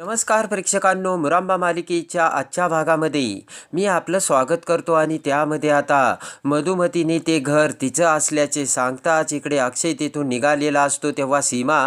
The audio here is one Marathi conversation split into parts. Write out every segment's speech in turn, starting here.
नमस्कार प्रेक्षकांनो मुरांबा मालिकेच्या आजच्या भागामध्ये मी आपलं स्वागत करतो आणि त्यामध्ये आता मधुमतीने ते घर तिचं असल्याचे सांगताच इकडे अक्षय तिथून निघालेला असतो. तेव्हा सीमा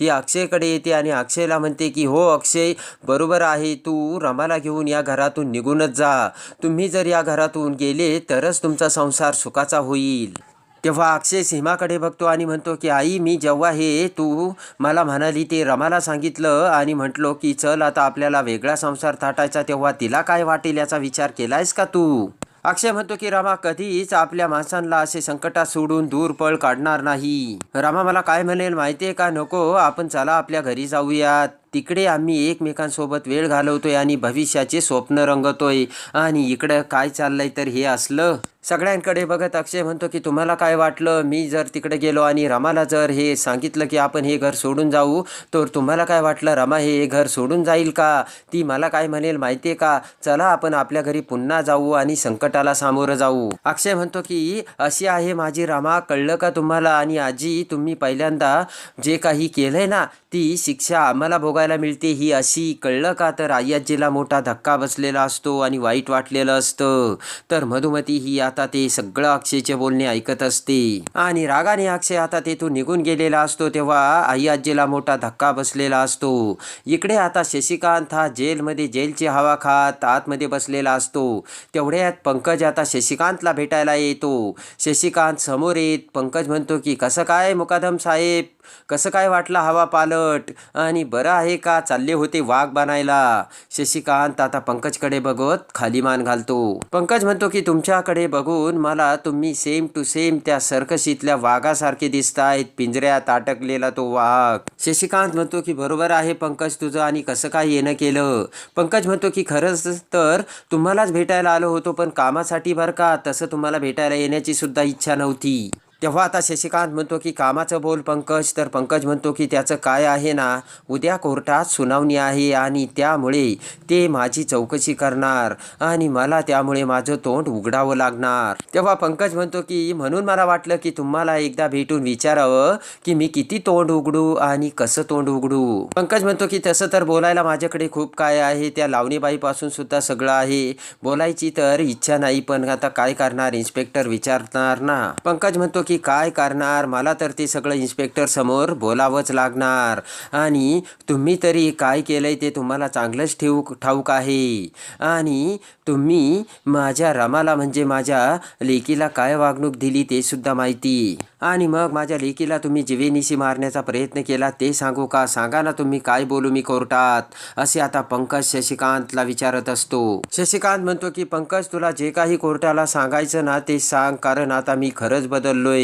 ही अक्षयकडे येते आणि अक्षयला म्हणते की हो अक्षय बरोबर आहे तू रमाला घेऊन या घरातून निघूनच जा. तुम्ही जर या घरातून गेले तरच तुमचा संसार सुखाचा होईल. तेव्हा अक्षय सीमाकडे बघतो आणि म्हणतो की आई मी जेव्हा हे तू मला म्हणाली ते रमाला सांगितलं आणि म्हटलो की चल आता आपल्याला वेगळा संसार थाटायचा तेव्हा तिला काय वाटेल याचा विचार केलायस का तू? अक्षय म्हणतो की रामा कधीच आपल्या माणसांना असे संकटात सोडून दूर पळ काढणार नाही. रामा मला काय म्हणेल माहितीये का? नको आपण चला आपल्या घरी जाऊयात. तिकडे आम्ही एकमेकांसोबत वेळ घालवतोय आणि भविष्याचे स्वप्न रंगतोय. आणि इकडं काय चाललंय तर हे असलं. सगळ्यांकडे बघत अक्षय म्हणतो की तुम्हाला काय वाटलं? मी जर तिकडे गेलो आणि रमाला जर हे सांगितलं की आपण हे घर सोडून जाऊ तर तुम्हाला काय वाटलं? रमा हे घर सोडून जाईल का? ती मला काय म्हणेल माहितीये का? चला आपण आपल्या घरी पुन्हा जाऊ आणि संकटाला सामोरं जाऊ. अक्षय म्हणतो की अशी आहे माझी रमा कळलं का तुम्हाला? आणि आजी तुम्ही पहिल्यांदा जे काही केलंय ना ती शिक्षा आम्हाला बघायला मिळते ही अशी कळलं का? तर आई मोठा धक्का बसलेला असतो आणि वाईट वाटलेलं असतं. तर मधुमती ही आता ते सगळं अक्षयचे बोलणे ऐकत असते. आणि रागाने अक्षय आता तेथून निघून गेलेला असतो तेव्हा आई मोठा धक्का बसलेला असतो. इकडे आता शशिकांत हा जेलमध्ये जेलची हवा खात आतमध्ये बसलेला असतो. तेवढ्यात पंकज आता शशिकांतला भेटायला येतो. शशिकांत समोर येत पंकज म्हणतो की कसं काय मुकादम साहेब? कसं काय वाटलं हवा पालट? आणि बरं आहे का? चालले होते वाघ बनायला. शशिकांत आता पंकजकडे बघत खाली मान घालतो. पंकज म्हणतो की तुमच्याकडे बघून मला तुम्ही सेम टू सेम त्या सर्कशीतल्या वाघासारखे दिसतायत. पिंजऱ्यात अटकलेला तो वाघ. शशिकांत म्हणतो की बरोबर आहे पंकज तुझं आणि कसं काय येणं केलं? पंकज म्हणतो की खरंच तर तुम्हालाच भेटायला आलो होतो पण कामासाठी बरं का? तसं तुम्हाला भेटायला येण्याची सुद्धा इच्छा नव्हती. तेव्हा आता शशिकांत म्हणतो की कामाचं बोल पंकज. तर पंकज म्हणतो की त्याचं काय आहे ना? उद्या कोर्टात सुनावणी आहे आणि त्यामुळे ते माझी चौकशी करणार आणि मला त्यामुळे माझं तोंड उघडावं लागणार. तेव्हा पंकज म्हणतो की म्हणून मला वाटलं की तुम्हाला एकदा भेटून विचारावं की मी किती तोंड उघडू आणि कसं तोंड उघडू. पंकज म्हणतो की तसं तर बोलायला माझ्याकडे खूप काय आहे. त्या लावणीबाईपासून सुद्धा सगळं आहे. बोलायची तर इच्छा नाही पण आता काय करणार? इन्स्पेक्टर विचारणार ना. पंकज म्हणतो की काय करणार? मला तर ते सगळं इन्स्पेक्टरसमोर बोलावंच लागणार. आणि तुम्ही तरी काय केलंय ते तुम्हाला चांगलंच ठेवू ठाऊक आहे. आणि तुम्ही माझ्या रमाला म्हणजे माझ्या लेकीला काय वागणूक दिली ते सुद्धा माहिती. आणि मग माझ्या लेकीला तुम्ही जिवेनिशी मारण्याचा प्रयत्न केला ते सांगू का? सांगा ना तुम्ही काय बोलू मी कोर्टात? असे आता पंकज शशिकांतला विचारत असतो. शशिकांत म्हणतो की पंकज तुला जे काही कोर्टाला सांगायचं ना ते सांग कारण आता मी खरंच बदललोय.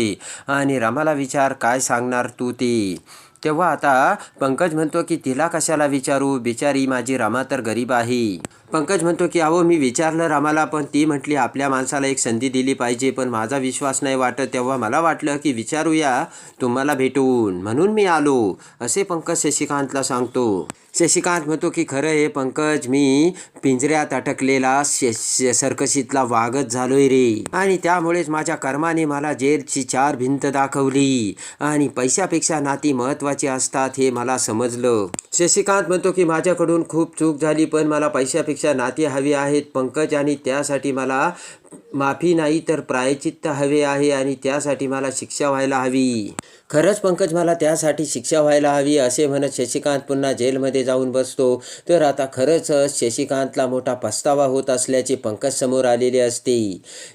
आणि रमाला विचार काय सांगणार तू ते? तेव्हा आता पंकज म्हणतो की तिला कशाला विचारू? बिचारी माझी रमा तर गरीब आहे. पंकज म्हणतो की अहो मी विचारलं रामाला पण ती म्हटली आपल्या माणसाला एक संधी दिली पाहिजे पण माझा विश्वास नाही वाटत. तेव्हा मला वाटलं की विचारूया तुम्हाला भेटून. म्हणून मी आलो असे पंकज शशिकांतला सांगतो. शशिकांत म्हणतो की खरं हे पंकज मी पिंजऱ्यात अटकलेला श सर्कशीतला वागत झालोय रे. आणि त्यामुळेच माझ्या कर्माने मला जेलची चार भिंत दाखवली. आणि पैशापेक्षा नाती महत्त्वाचे असतात हे मला समजलं. शशिकांत म्हणतो की माझ्याकडून खूप चूक झाली पण मला पैशापेक्षा नाती हवी आहेत. पंकज आणि त्यासाठी मला माफी नाही तर प्रायचित्त हवे आहे आणि त्यासाठी मला शिक्षा व्हायला हवी. खरंच पंकज मला त्यासाठी शिक्षा व्हायला हवी असे म्हणत शशिकांत पुन्हा जेलमध्ये जाऊन बसतो. तर आता खरंच शशिकांतला मोठा पस्तावा होत असल्याचे पंकज समोर आलेले असते.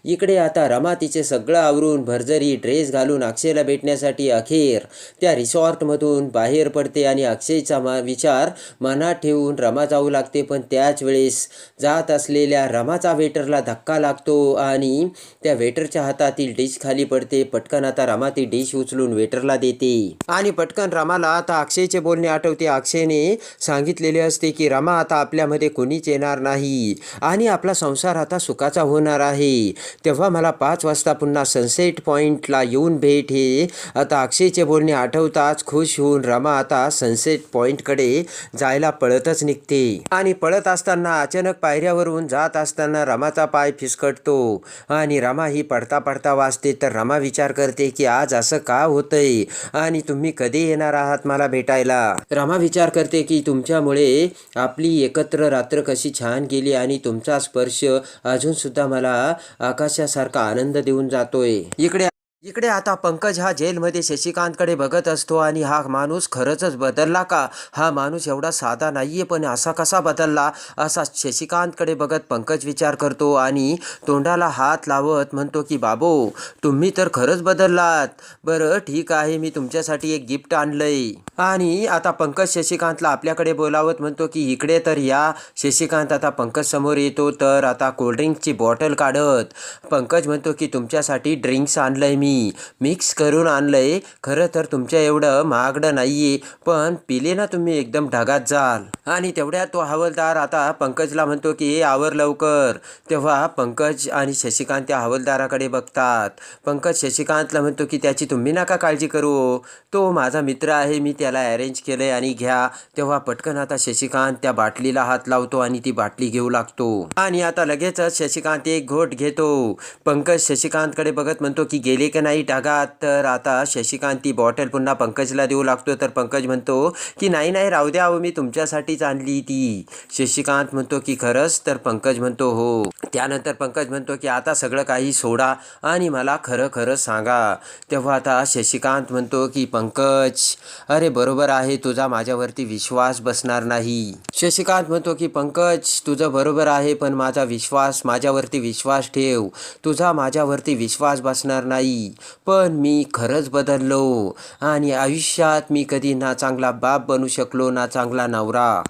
इकडे आता रमा तिचे सगळं आवरून भरजरी ड्रेस घालून अक्षयला भेटण्यासाठी अखेर त्या रिसॉर्टमधून बाहेर पडते आणि अक्षयचा मा विचार मनात ठेवून रमा जाऊ लागते. पण त्याच वेळेस जात असलेल्या रमाचा वेटरला धक्का लागतो आणि त्या वेटरच्या हातातील डिश खाली पडते. पटकन आता रमा ती डिश उचलून वेटर वेटरला देते. आणि पटकन रमाला आता अक्षयचे बोलणे आठवते. अक्षयने सांगितलेले असते की रमा आता आपल्यामध्ये कोणीच येणार नाही. आणि आपला संसार आता सुखाचा होणार आहे. तेव्हा मला पाच वाजता पुन्हा सनसेट पॉईंटला येऊन भेट हे. आता अक्षयचे बोलणे आठवताच खुश होऊन रमा आता सनसेट पॉईंटकडे जायला पळतच निघते. आणि पळत असताना अचानक पायऱ्यावरून जात असताना रमाचा पाय फिसकटतो. आणि रमा ही पडता पडता वाचते तर रमा विचार करते की आज असं का होतंय? आणि तुम्ही कधी येणार आहात मला भेटायला? रमा विचार करते की तुमच्यामुळे आपली एकत्र रात्र कशी छान गेली आणि तुमचा स्पर्श अजून सुद्धा मला आकाशासारखा आनंद देऊन जातोय. इकडे इकडे आता पंकज हा जेलमध्ये शशिकांतकडे बघत असतो आणि हा माणूस खरंच बदलला का? हा माणूस एवढा साधा नाही आहे पण असा कसा बदलला? असा शशिकांतकडे बघत पंकज विचार करतो आणि तोंडाला हात लावत म्हणतो की बाबो तुम्ही तर खरंच बदललात. बरं ठीक आहे मी तुमच्यासाठी एक गिफ्ट आणलंय. आणि आता पंकज शशिकांतला आपल्याकडे बोलावत म्हणतो की इकडे तर या. शशिकांत आता पंकज समोर येतो तर आता कोल्ड्रिंकची बॉटल काढत. पंकज म्हणतो की तुमच्यासाठी ड्रिंक्स आणलंय मी. मिक्स करून आणलंय. खरं तर तुमच्या एवढं महागडं नाहीये पण पिले ना तुम्ही एकदम ढगात जाल. आणि तेवढ्यात तो हवालदार आता पंकजला म्हणतो की हे आवर लवकर. तेव्हा पंकज आणि शशिकांत त्या हवालदाराकडे बघतात. पंकज शशिकांतला म्हणतो की त्याची तुम्ही नका काळजी करू. तो माझा मित्र आहे मी त्याला अरेंज केलंय आणि घ्या. तेव्हा पटकन आता शशिकांत त्या बाटलीला हात लावतो आणि ती बाटली घेऊ लागतो. आणि आता लगेचच शशिकांत एक घोट घेतो. पंकज शशिकांतकडे बघत म्हणतो की गेले का नाही टागात तर आता शशिकांत ती बॉटल पुन्हा पंकजला देऊ लागतो. तर पंकज म्हणतो की नाही नाही राहू द्या अहो, मी तुमच्यासाठीच आणली ती. शशिकांत म्हणतो की खरंच? तर पंकज म्हणतो हो. त्यानंतर पंकज म्हणतो की आता सगळं काही सोडा आणि मला खरं खरं सांगा. तेव्हा आता शशिकांत म्हणतो की पंकज अरे बरोबर आहे तुझा माझ्यावरती विश्वास बसणार नाही. शशिकांत म्हणतो की पंकज तुझं बरोबर आहे पण माझा विश्वास माझ्यावरती विश्वास ठेव. तुझा माझ्यावरती विश्वास बसणार नाही. पण मी खरंच बदललो. आणि आयुष्यात मी कधी ना चांगला बाप बनू शकलो ना चांगला नवरा.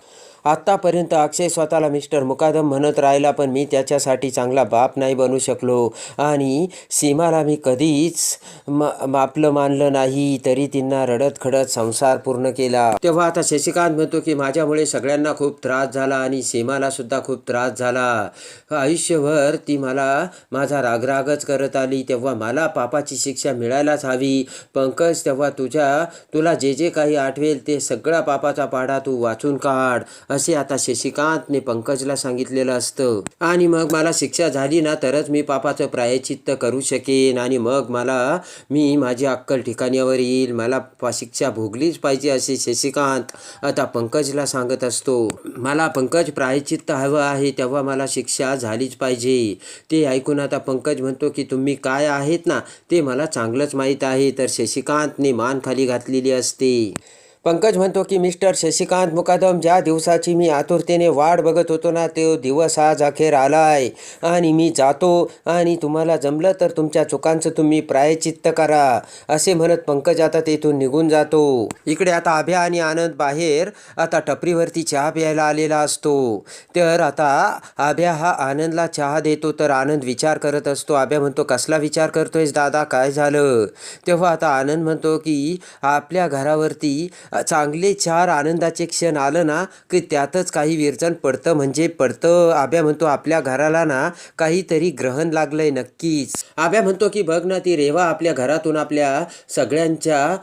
आत्तापर्यंत अक्षय स्वतःला मिस्टर मुकादम म्हणत राहिला पण मी त्याच्यासाठी चांगला बाप नाही बनू शकलो. आणि सीमाला मी कधीच म आपलं मानलं नाही तरी तिना रडत खडत संसार पूर्ण केला. तेव्हा आता शशिकांत म्हणतो की माझ्यामुळे सगळ्यांना खूप त्रास झाला आणि सीमाला सुद्धा खूप त्रास झाला. आयुष्यभर ती मला माझा रागरागच करत आली. तेव्हा मला पापाची शिक्षा मिळायलाच हवी. पंकज तेव्हा तुझ्या तुला जे जे काही आठवेल ते सगळा पापाचा पाढा तू वाचून काढ. असे आता शशिकांतने पंकजला सांगितलेलं असतं. आणि मग मला शिक्षा झाली ना तरच मी पापाचं प्रायचित्त करू शकेन. आणि मग मला मी माझी अक्कल ठिकाण्यावर येईल. मला शिक्षा भोगलीच पाहिजे असे शशिकांत आता पंकजला सांगत असतो. मला पंकज प्रायचित्त हवं आहे तेव्हा मला शिक्षा झालीच पाहिजे. ते ऐकून आता पंकज म्हणतो की तुम्ही काय आहेत ना ते मला चांगलंच माहीत आहे. तर शशिकांतने मान खाली घातलेली असते. पंकज म्हणतो की मिस्टर शशिकांत मुकादम ज्या दिवसाची मी आतुरतेने वाट बघत होतो ना तो दिवस आज अखेर आलाय आणि मी जातो आणि तुम्हाला जमलं तर तुमच्या चुकांचं तुम्ही प्रायचित्त करा असे म्हणत पंकज आता तेथून निघून जातो इकडे आता अभ्या आणि आनंद बाहेर आता टपरीवरती चहा प्यायला आलेला असतो तर आता आभ्या हा आनंदला चहा देतो तर आनंद विचार करत असतो आभ्या म्हणतो कसला विचार करतोयस दादा काय झालं तेव्हा आता आनंद म्हणतो की आपल्या घरावरती चांगले चार आनंदाचे क्षण आलं ना की त्यातच काही विरजण पडतं. म्हणजे पडतं आब्या म्हणतो आपल्या घराला ना काहीतरी ग्रहण लागलंय नक्कीच. आब्या म्हणतो की बघ ना ती रेवा आपल्या घरातून आपल्या सगळ्यांच्या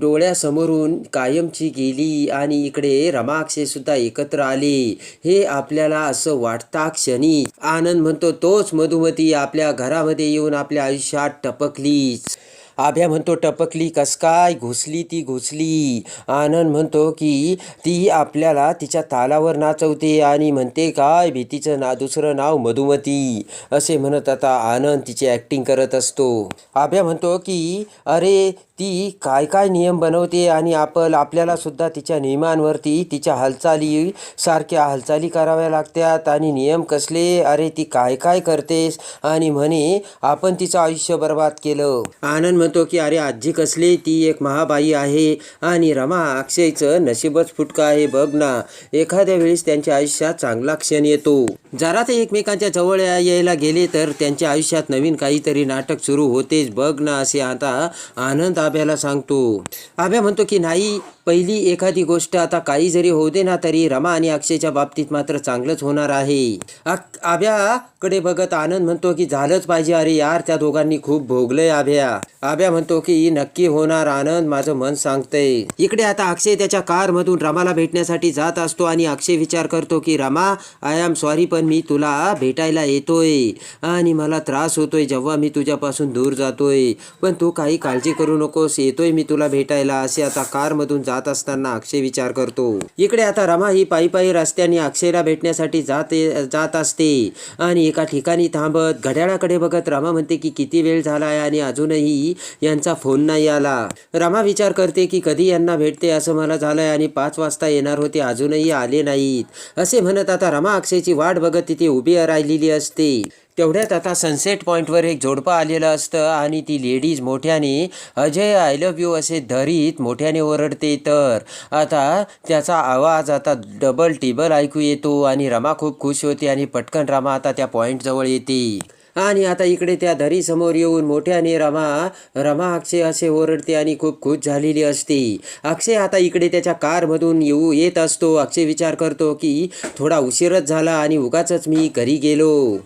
डोळ्यासमोरून कायमची गेली आणि इकडे रमाक्षेसुद्धा एकत्र आले. हे आपल्याला असं वाटता क्षणी आनंद म्हणतो तोच मधुमती आपल्या घरामध्ये येऊन आपल्या आयुष्यात टपकलीच. आभ्या म्हणतो टपकली कस काय घुसली ती घुसली? आनंद म्हणतो की ती आपल्याला तिच्या तालावर नाचवते आणि म्हणते काय भीतीचं ना दुसरं नाव मधुमती. असे म्हणत आता आनंद तिची ॲक्टिंग करत असतो. आभ्या म्हणतो की अरे ती काय काय नियम बनवते आणि आपण आपल्याला सुद्धा तिच्या नियमांवरती तिच्या हालचाली सारख्या हालचाली कराव्या लागतात आणि नियम कसले? अरे ती काय काय करतेस? आणि म्हणे आपण तिचं आयुष्य बर्बाद केलं. आनंद म्हणतो की अरे आजी कसली? ती एक महाबाई आहे आणि रमा अक्षयचं नशीबच फुटकं आहे बघ ना. एखाद्या वेळेस त्यांच्या आयुष्यात चांगला क्षण येतो. जरा ते एकमेकांच्या जवळ यायला गेले तर त्यांच्या आयुष्यात नवीन काहीतरी नाटक सुरू होतेच बघ ना असे आता आनंद आभ्याला सांगतो. आभ्या म्हणतो की नाही पहिली एखादी गोष्ट आता काही जरी होऊ दे ना तरी रमा आणि अक्षयच्या बाबतीत मात्र चांगलंच होणार आहे. आभ्याकडे बघत आनंद म्हणतो की झालंच पाहिजे. अरे यार त्या दोघांनी खूप भोगलंय आभ्या आभ्या म्हणतो की नक्की होणार आनंद माझं मन सांगतंय. इकडे आता अक्षय त्याच्या कारमधून रमाला भेटण्यासाठी जात असतो आणि अक्षय विचार करतो की रमा आय एम सॉरी पण मी तुला भेटायला येतोय आणि मला त्रास होतोय जेव्हा मी तुझ्यापासून दूर जातोय. पण तू काही काळजी करू नकोस येतोय मी तुला भेटायला. असे आता कारमधून जात असताना अक्षय विचार करतो इकडे आता रमा ही पायी पायी रस्त्याने अक्षयला भेटण्यासाठी जात जात असते आणि एका ठिकाणी थांबत घड्याळाकडे बघत रमा म्हणते की किती वेळ झाला आहे आणि अजूनही यांचा फोन नाही आला. रमा विचार करते की कधी यांना भेटते असं मला झालंय आणि पाच वाजता येणार होते अजूनही आले नाहीत. असे म्हणत आता रमा अक्षयची वाट बघत तिथे उभी राहिलेली असते. तेवढ्यात आता सनसेट पॉईंटवर एक जोडपं आलेलं असतं आणि ती लेडीज मोठ्याने अजय आय लव्ह यू असे धरीत मोठ्याने ओरडते. तर आता त्याचा आवाज आता डबल टिबल ऐकू येतो आणि रमा खूप खुश होते आणि पटकन रमा आता त्या पॉईंटजवळ येते. आणि आता इकडे त्या दरी समोर येऊन मोठ्याने रमा रमा अक्षय असे ओरडते आणि खूप खुश झालेली असते. अक्षय आता इकडे त्याच्या कारमधून येऊ येत असतो. अक्षय विचार करतो की थोडा उशीरच झाला आणि उगाचच मी घरी गेलो.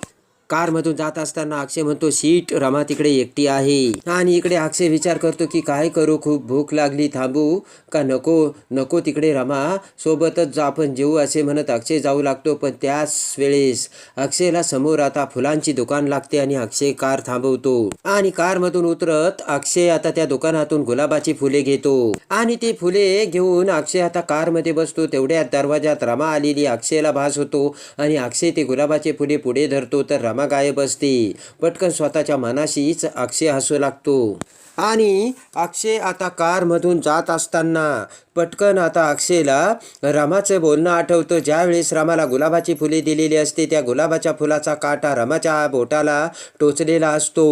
कारमधून जात असताना अक्षय म्हणतो सीट रमा तिकडे एकटी आहे. आणि इकडे अक्षय विचार करतो की काय करू? खूप भूक लागली थांबू का? नको नको तिकडे रमा. सोबतच आपण जेऊ असे म्हणत अक्षय जाऊ लागतो. पण त्याच वेळेस अक्षयला समोर आता फुलांची दुकान लागते आणि अक्षय कार थांबवतो. आणि कारमधून उतरत अक्षय आता त्या दुकानातून गुलाबाची फुले घेतो. आणि ती फुले घेऊन अक्षय आता कारमध्ये बसतो. तेवढ्या दरवाजात रमा आलेली. अक्षयला भास होतो आणि अक्षय ते गुलाबाचे फुले पुढे धरतो. तर रमा गायब असते. पटकन स्वतःच्या मनाशीच अक्षय हसू लागतो. आणि अक्षय आता कारमधून जात असताना पटकन आता अक्षयला रमाचं बोलणं आठवतं. ज्यावेळेस रमाला गुलाबाची फुले दिलेली असते त्या गुलाबाच्या फुलाचा काटा रमाच्या बोटाला टोचलेला असतो.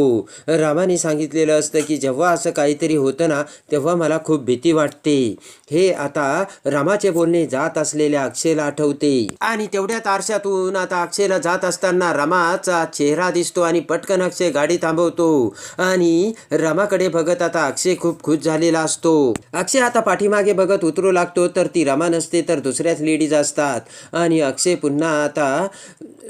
रमाने सांगितलेलं असतं की जेव्हा असं काहीतरी होतं ना तेव्हा मला खूप भीती वाटते. हे आता रमाचे बोलणे जात असलेल्या अक्षयला आठवते. आणि तेवढ्या आरशातून आता अक्षयला जात असताना रमाचा चेहरा दिसतो आणि पटकन अक्षय गाडी थांबवतो. आणि रमाकडे बघत आता अक्षय खूप खुश झालेला असतो. अक्षय आता पाठीमागे बघत उतरू लागतो तर ती रमा नसते तर दुसऱ्याच लेडीज असतात. आणि अक्षय पुन्हा आता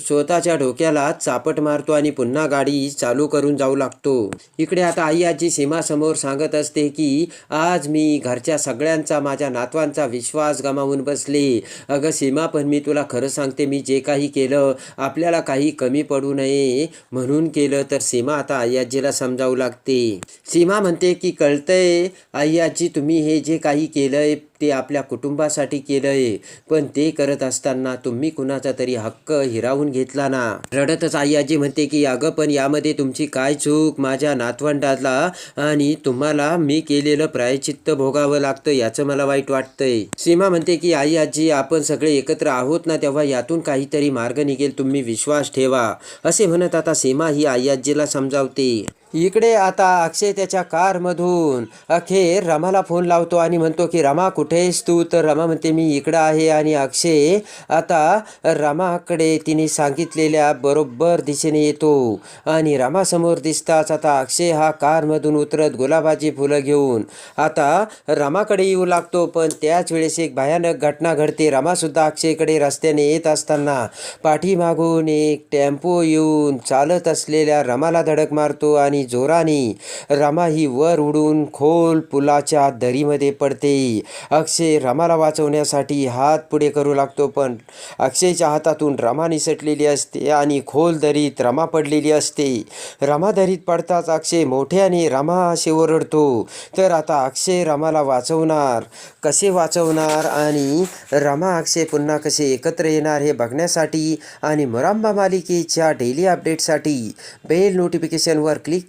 स्वतःच्या डोक्याला चापट मारतो आणि पुन्हा गाडी चालू करून जाऊ लागतो. इकडे आता आई आजी सीमासमोर सांगत असते की आज मी घरच्या सगळ्यांचा माझ्या नातवांचा विश्वास गमावून बसले. अगं सीमा पण मी तुला खरं सांगते मी जे काही केलं आपल्याला काही कमी पडू नये म्हणून केलं. तर सीमा आता आई आजीला समजावू लागते. सीमा म्हणते की कळतंय आई आजी तुम्ही हे जे काही केलंय ते आपल्या कुटुंबासाठी केलंय. पण ते करत असताना तुम्ही कुणाचा तरी हक्क हिरावून घेतला ना? रडतच आई आजी म्हणते की अगं पण यामध्ये तुमची काय चूक? माझ्या नातवंडाला आणि तुम्हाला मी केलेलं प्रायचित्त भोगावं लागतं याचं मला वाईट वाटतंय. सीमा म्हणते की आई आजी आपण सगळे एकत्र आहोत ना तेव्हा यातून काहीतरी मार्ग निघेल. तुम्ही विश्वास ठेवा. असे म्हणत आता सीमा ही आई आजीला समजावते. इकडे आता अक्षय त्याच्या कारमधून. अखेर रमाला फोन लावतो आणि म्हणतो की रमा कुठेस तू? तर रमा म्हणते मी इकडं आहे. आणि अक्षय आता रमाकडे तिने सांगितलेल्या बरोबर दिशेने येतो. आणि रमासमोर दिसताच आता अक्षय हा कारमधून उतरत गुलाबाची फुलं घेऊन. आता रमाकडे येऊ लागतो पण त्याच वेळेस एक भयानक घटना घडते. रमासुद्धा अक्षयकडे रस्त्याने येत असताना पाठीमागून एक टेम्पो येऊन चालत असलेल्या रमाला धडक मारतो आणि आणि जोराने. रमा ही वर उडून खोल पुलाच्या दरीमध्ये पडते. अक्षय रमाला वाचवण्यासाठी हात पुढे करू लागतो पण अक्षयच्या हातातून रमा निसटलेली असते आणि खोल दरीत रमा पडलेली असते. रमा दरीत पडताच अक्षय मोठ्याने रमा असे ओरडतो तर आता अक्षय रमाला वाचवणार कसे वाचवणार आणि रमा अक्षय पुन्हा कसे एकत्र येणार हे बघण्यासाठी आणि मुरांबा मालिकेच्या डेली अपडेटसाठी बेल नोटिफिकेशनवर क्लिक